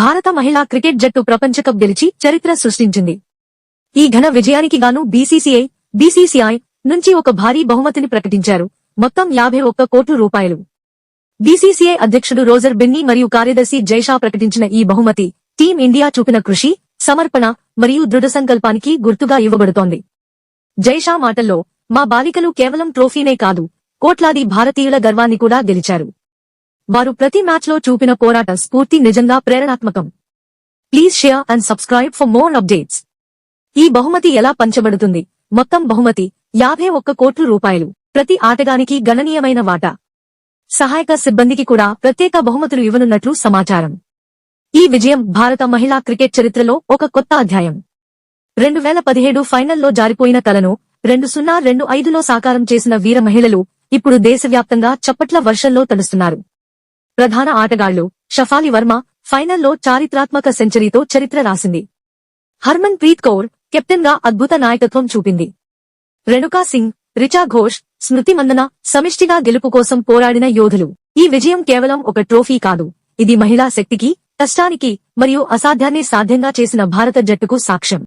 భారత మహిళా క్రికెట్ జట్టు ప్రపంచ కప్ గెలిచి చరిత్ర సృష్టించింది. ఈ ఘన విజయానికి గాను బీసీసీఐ బీసీసీఐ నుంచి ఒక భారీ బహుమతిని ప్రకటించారు. మొత్తం యాభై ఒక్క కోట్ల రూపాయలు. బీసీసీఐ అధ్యక్షుడు రోజర్ బిన్నీ మరియు కార్యదర్శి జైషా ప్రకటించిన ఈ బహుమతి టీం ఇండియా చూపిన కృషి సమర్పణ మరియు దృఢ సంకల్పానికి గుర్తుగా ఇవ్వబడుతోంది. జైషా మాటల్లో మా బాలికలు కేవలం ట్రోఫీనే కాదు కోట్లాది భారతీయుల గర్వాన్ని కూడా గెలిచారు. వారు ప్రతి మ్యాచ్లో చూపిన పోరాట స్ఫూర్తి నిజంగా ప్రేరణాత్మకం. Please share and subscribe for more updates. ఈ బహుమతి ఎలా పంచబడుతుంది? మొత్తం బహుమతి యాభై ఒక్క కోట్ల రూపాయలు. ప్రతి ఆటగానికి గణనీయమైన వాటా. సహాయక సిబ్బందికి కూడా ప్రత్యేక బహుమతులు ఇవ్వనున్నట్లు సమాచారం. ఈ విజయం భారత మహిళా క్రికెట్ చరిత్రలో ఒక కొత్త అధ్యాయం. రెండు వేల పదిహేడు ఫైనల్లో జారిపోయిన కలను రెండు సున్నా రెండు ఐదులో సాకారం చేసిన వీర మహిళలు ఇప్పుడు దేశవ్యాప్తంగా చప్పట్ల వర్షంలో తడుస్తున్నారు. ప్రధాన ఆటగాళ్ళు షఫాలి వర్మ ఫైనల్లో చారిత్రాత్మక సెంచరీతో చరిత్ర రాసింది. హర్మన్ ప్రీత్ కౌర్ కెప్టెన్గా అద్భుత నాయకత్వం చూపింది. రేణుకా సింగ్ రిచా ఘోష్ స్మృతి మందన సమిష్టిగా గెలుపు కోసం పోరాడిన యోధులు. ఈ విజయం కేవలం ఒక ట్రోఫీ కాదు. ఇది మహిళా శక్తికి కష్టానికి మరియు అసాధ్యాన్ని సాధ్యంగా చేసిన భారత జట్టుకు సాక్ష్యం.